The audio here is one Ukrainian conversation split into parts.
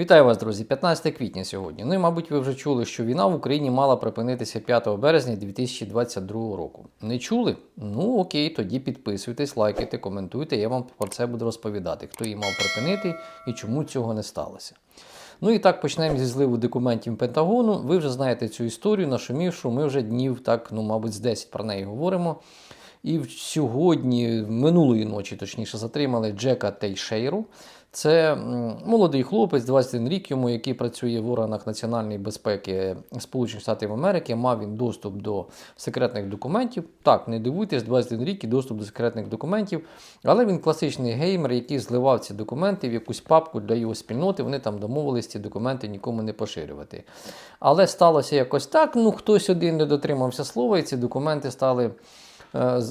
Вітаю вас, друзі! 15 квітня сьогодні. Ну і, мабуть, ви вже чули, що війна в Україні мала припинитися 5 березня 2022 року. Не чули? Ну окей, тоді підписуйтесь, лайкайте, коментуйте. Я вам про це буду розповідати, хто її мав припинити і чому цього не сталося. Ну і так почнемо зі зливу документів Пентагону. Ви вже знаєте цю історію, нашумівшу. Ми вже днів, так, ну, мабуть, з 10 про неї говоримо. І сьогодні, минулої ночі, точніше, затримали Джека Тейшейру. Це молодий хлопець, 21 рік йому, який працює в органах національної безпеки Сполучених Штатів Америки. Мав він доступ до секретних документів. Так, не дивуйтесь, 21 рік і доступ до секретних документів. Але він класичний геймер, який зливав ці документи в якусь папку для його спільноти. Вони там домовились ці документи нікому не поширювати. Але сталося якось так. Ну, хтось один не дотримався слова, і ці документи стали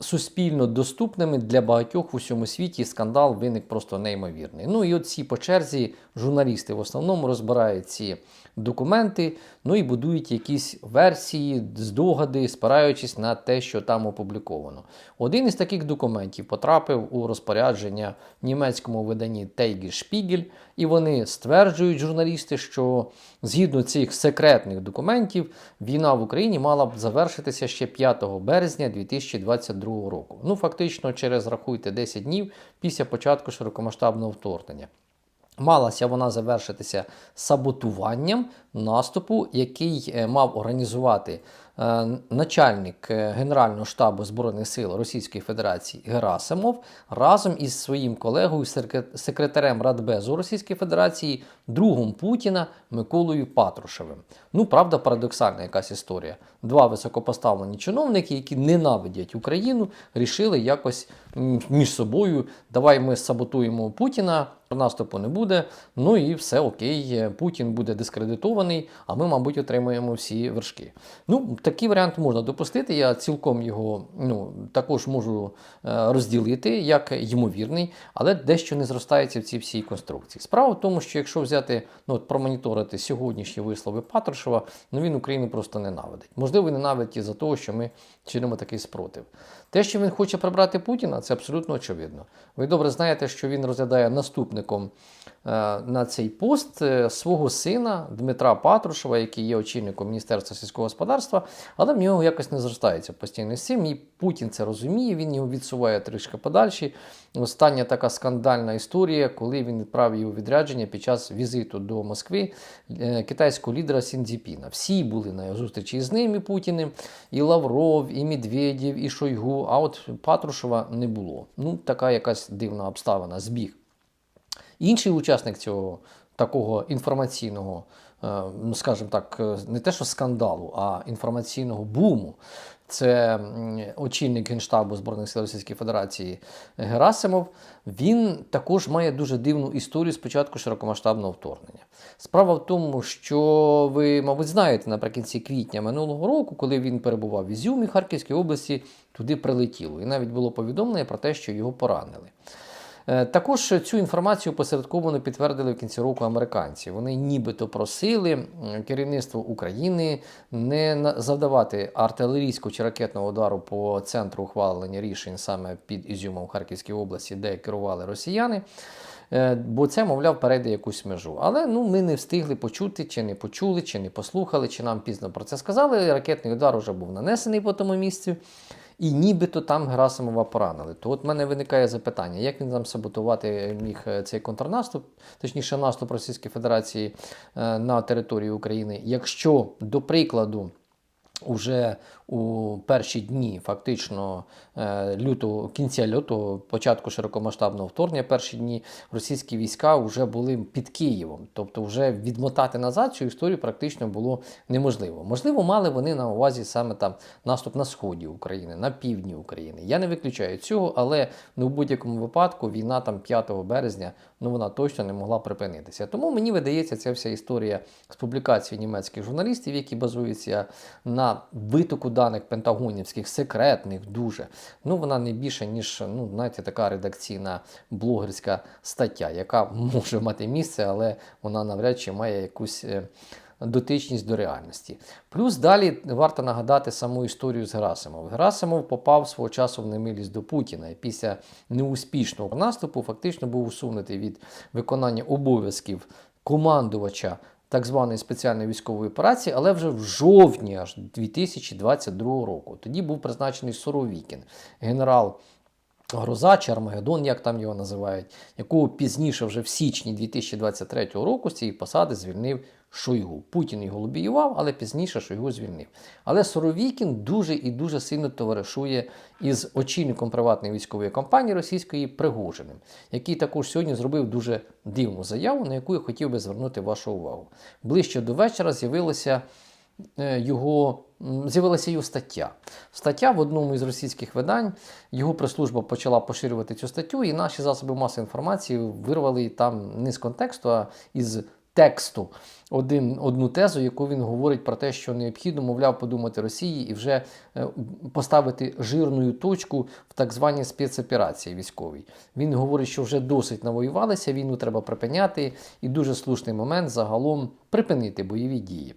суспільно доступними для багатьох в усьому світі. Скандал виник просто неймовірний. Ну і от ці по черзі журналісти в основному розбирають ці документи, ну і будують якісь версії, здогади, спираючись на те, що там опубліковано. Один із таких документів потрапив у розпорядження німецькому виданні Тейгі Spiegel, і вони стверджують журналісти, що згідно цих секретних документів війна в Україні мала б завершитися ще 5 березня 2022 року. Ну, фактично, через рахуйте 10 днів після початку широкомасштабного вторгнення. Малася вона завершитися саботуванням наступу, який е, мав організувати начальник е, Генерального штабу Збройних сил Російської Федерації Герасимов разом із своїм колегою, секретарем Радбезу Російської Федерації, другом Путіна Миколою Патрушевим. Ну, правда, парадоксальна якась історія. Два високопоставлені чиновники, які ненавидять Україну, рішили якось між собою: давай ми саботуємо Путіна. Наступу не буде, ну і все окей, Путін буде дискредитований, а ми, мабуть, отримаємо всі вершки. Ну, такий варіант можна допустити. Я цілком його ну, також можу е, розділити як ймовірний, але дещо не зростається в цій всій конструкції. Справа в тому, що якщо взяти, ну от промоніторити сьогоднішні вислови Патрушева, ну він Україну просто ненавидить. Можливо, ненавидить і за того, що ми чинимо такий спротив. Те, що він хоче прибрати Путіна, це абсолютно очевидно. Ви добре знаєте, що він розглядає наступником е, на цей пост е, свого сина Дмитра Патрушева, який є очільником Міністерства сільського господарства, але в нього якось не зростається постійно з цим. І Путін це розуміє, він його відсуває трішки подальше. Остання така скандальна історія, коли він відправив його відрядження під час візиту до Москви е, китайського лідера Сіндзіпіна. Всі були на зустрічі з ним і Путіним, і Лавров, і Медведєв, і Шойгу. А от Патрушева не було. Ну, така якась дивна обставина, збіг. Інший учасник цього такого інформаційного, ну скажімо так, е, не те, що скандалу, а інформаційного буму. Це очільник Генштабу Збройних сил Російської Федерації Герасимов. Він також має дуже дивну історію з початку широкомасштабного вторгнення. Справа в тому, що ви, мабуть, знаєте, наприкінці квітня минулого року, коли він перебував в Ізюмі Харківській області, туди прилетіло. І навіть було повідомлення про те, що його поранили. Е, Також цю інформацію посередковано підтвердили в кінці року американці. Вони нібито просили керівництво України не завдавати артилерійського чи ракетного удару по центру ухвалення рішень саме під Ізюмом в Харківській області, де керували росіяни. Е, Бо це, мовляв, перейде якусь межу. Але ну, ми не встигли почути, чи не почули, чи не послухали, чи нам пізно про це сказали. Ракетний удар вже був нанесений по тому місцю. І нібито там Герасимова поранили. То от в мене виникає запитання, як він там саботувати міг е, цей контрнаступ, точніше наступ Російської Федерації е, на території України, якщо, до прикладу, Уже у перші дні, фактично е, лютого, кінця лютого, початку широкомасштабного вторгнення, перші дні російські війська вже були під Києвом. Тобто, вже відмотати назад цю історію практично було неможливо. Можливо, мали вони на увазі саме там наступ на сході України, на півдні України. Я не виключаю цього, але ну, в будь-якому випадку війна там 5 березня ну вона точно не могла припинитися. Тому мені видається, ця вся історія з публікації німецьких журналістів, які базуються на витоку даних пентагонівських, секретних дуже. Ну вона не більше, ніж ну, знаєте, така редакційна блогерська стаття, яка може мати місце, але вона навряд чи має якусь. е, Дотичність до реальності. Плюс далі варто нагадати саму історію з Герасимов. Герасимов попав свого часу в немилість до Путіна і після неуспішного наступу фактично був усунутий від виконання обов'язків командувача так званої спеціальної військової операції, але вже в жовтні аж 2022 року. Тоді був призначений Соровікін, генерал. Гроза чи Армагеддон, як там його називають, якого пізніше, вже в січні 2023 року, з цієї посади звільнив Шойгу. Путін його лобіював, але пізніше Шойгу звільнив. Але Соровікін дуже і дуже сильно товаришує із очільником приватної військової компанії російської Пригожиним, який також сьогодні зробив дуже дивну заяву, на яку я хотів би звернути вашу увагу. Ближче до вечора з'явилося е, його. З'явилася його стаття. Стаття в одному із російських видань. Його прес-служба почала поширювати цю статтю, і наші засоби масової інформації вирвали там не з контексту, а із тексту один, одну тезу, яку він говорить про те, що необхідно, мовляв, подумати Росії і вже е, поставити жирну точку в так званій спецоперації військовій. Він говорить, що вже досить навоювалися, війну треба припиняти, і дуже слушний момент загалом припинити бойові дії.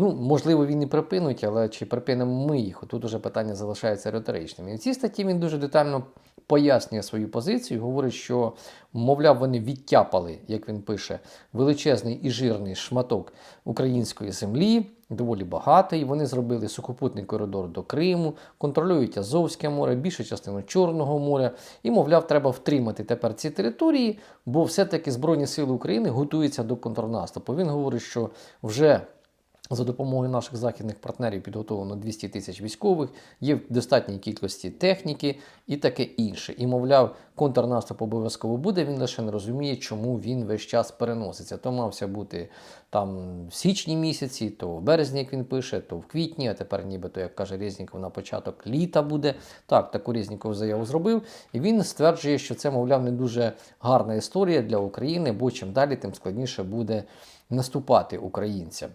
Ну, можливо, він і припинить, але чи припинимо ми їх? Тут уже питання залишається риторичним. І в цій статті він дуже детально пояснює свою позицію, говорить, що, мовляв, вони відтяпали, як він пише, величезний і жирний шматок української землі, доволі багатий. Вони зробили сухопутний коридор до Криму, контролюють Азовське море, більшу частину Чорного моря. І, мовляв, треба втримати тепер ці території, бо все-таки Збройні Сили України готуються до контрнаступу. Він говорить, що вже. За допомогою наших західних партнерів підготовлено 200 тисяч військових, є в достатній кількості техніки і таке інше. І, мовляв, контрнаступ обов'язково буде. Він лише не розуміє, чому він весь час переноситься. То мався бути там в січні місяці, то в березні, як він пише, то в квітні, а тепер, нібито, як каже Резніков, на початок літа буде. Так, таку Резніков заяву зробив. І він стверджує, що це, мовляв, не дуже гарна історія для України, бо чим далі, тим складніше буде наступати українцям.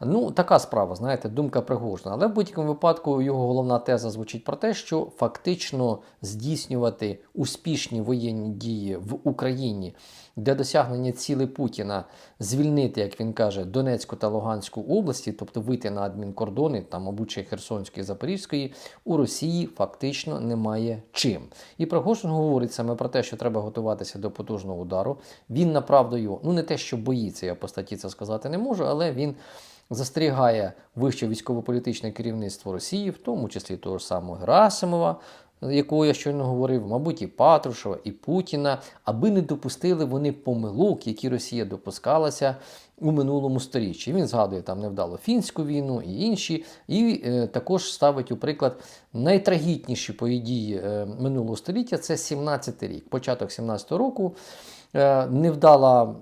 Ну, така справа, знаєте, думка Пригожина. Але в будь-якому випадку його головна теза звучить про те, що фактично здійснювати успішні воєнні дії в Україні для досягнення цілей Путіна звільнити, як він каже, Донецьку та Луганську області, тобто вийти на адмінкордони, там, ще Херсонської, Запорізької, у Росії фактично немає чим. І Пригожин говорить саме про те, що треба готуватися до потужного удару. Він направду його, ну не те, що боїться, я по статті це сказати не можу, але він застерігає вище військово-політичне керівництво Росії, в тому числі того ж самого Герасимова, якого я щойно говорив, мабуть, і Патрушева, і Путіна, аби не допустили вони помилок, які Росія допускалася у минулому сторіччі. Він згадує там невдало фінську війну і інші, і е, також ставить у приклад найтрагітніші події е, минулого століття. Це 17-й рік, початок 17-го року. Е, невдала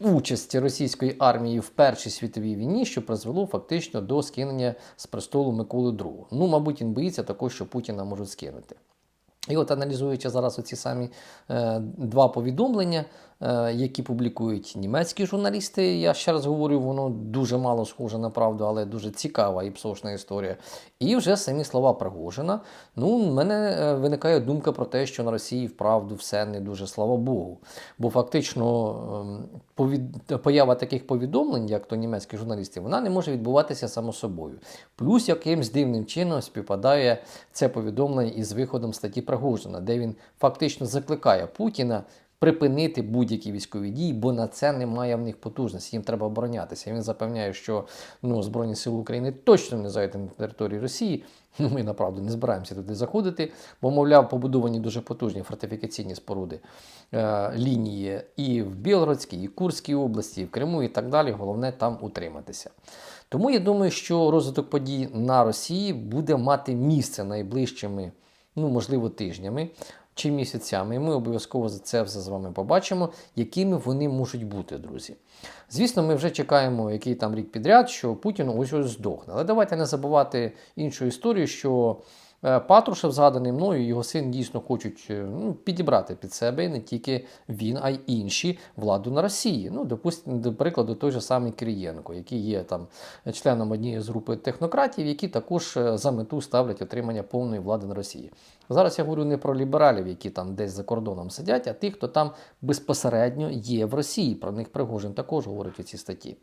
участь російської армії в Першій світовій війні, що призвело фактично до скинення з престолу Миколи II. Ну, мабуть, він боїться також, що Путіна можуть скинути. І от аналізуючи зараз оці самі е, два повідомлення, які публікують німецькі журналісти, я ще раз говорю, воно дуже мало схоже на правду, але дуже цікава і псошна історія. І вже самі слова Пригожина. Ну, в мене е, виникає думка про те, що на Росії вправду все не дуже слава Богу. Бо фактично ем, поява таких повідомлень, як то німецькі журналісти, вона не може відбуватися само собою. Плюс якимсь дивним чином співпадає це повідомлення із виходом статті Пригожина, де він фактично закликає Путіна. Припинити будь-які військові дії, бо на це немає в них потужності. Їм треба оборонятися. Він запевняє, що ну, Збройні Сили України точно не зайдуть на територію Росії. Ну, Ми направду не збираємося туди заходити, бо, мовляв, побудовані дуже потужні фортифікаційні споруди е, лінії і в Білгородській, і Курській області, і в Криму, і так далі. Головне там утриматися. Тому я думаю, що розвиток подій на Росії буде мати місце найближчими, ну можливо, тижнями чи місяцями. І ми обов'язково за це все з вами побачимо, якими вони можуть бути, друзі. Звісно, ми вже чекаємо, який там рік підряд, що Путін ось ось здохне. Але давайте не забувати іншу історію, що. Е, Патрушев, згаданий мною, його син дійсно хочуть е, ну, підібрати під себе і не тільки він, а й інші владу на Росії. Ну, допустимо, до прикладу, той же самий Кирієнко, який є там членом однієї з групи технократів, які також е, за мету ставлять отримання повної влади на Росії. Зараз я говорю не про лібералів, які там десь за кордоном сидять, а тих, хто там безпосередньо є в Росії. Про них Пригожин також говорить у цій статті.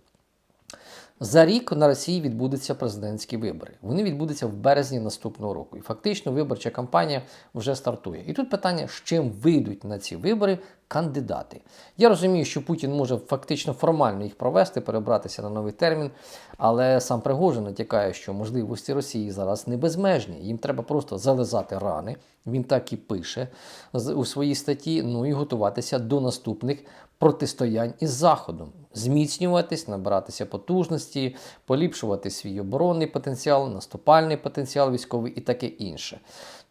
За рік на Росії відбудуться президентські вибори. Вони відбудуться в березні наступного року. І фактично виборча кампанія вже стартує. І тут питання, з чим вийдуть на ці вибори кандидати. Я розумію, що Путін може фактично формально їх провести, перебратися на новий термін, але сам Пригожин натякає, що можливості Росії зараз не безмежні. Їм треба просто зализати рани. Він так і пише у своїй статті. Ну і готуватися до наступних протистоянь із Заходом, зміцнюватись, набиратися потужності, поліпшувати свій оборонний потенціал, наступальний потенціал військовий і таке інше.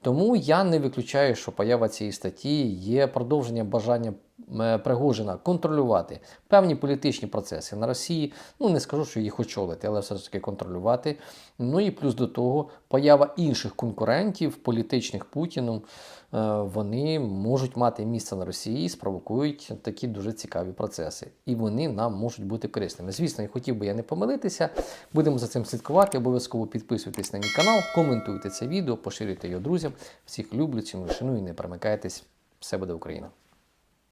Тому я не виключаю, що поява цієї статті є продовженням бажання Пригожина контролювати певні політичні процеси на Росії. Ну не скажу, що їх очолити, але все ж таки контролювати. Ну і плюс до того, поява інших конкурентів, політичних Путіну, е, вони можуть мати місце на Росії і спровокують такі дуже цікаві процеси. І вони нам можуть бути корисними. Звісно, я хотів би я не помилитися. Будемо за цим слідкувати. Обов'язково підписуйтесь на мій канал, коментуйте це відео, поширюйте його друзям. Всіх люблю, ціную, шаную і не перемикайтесь. Все буде Україна!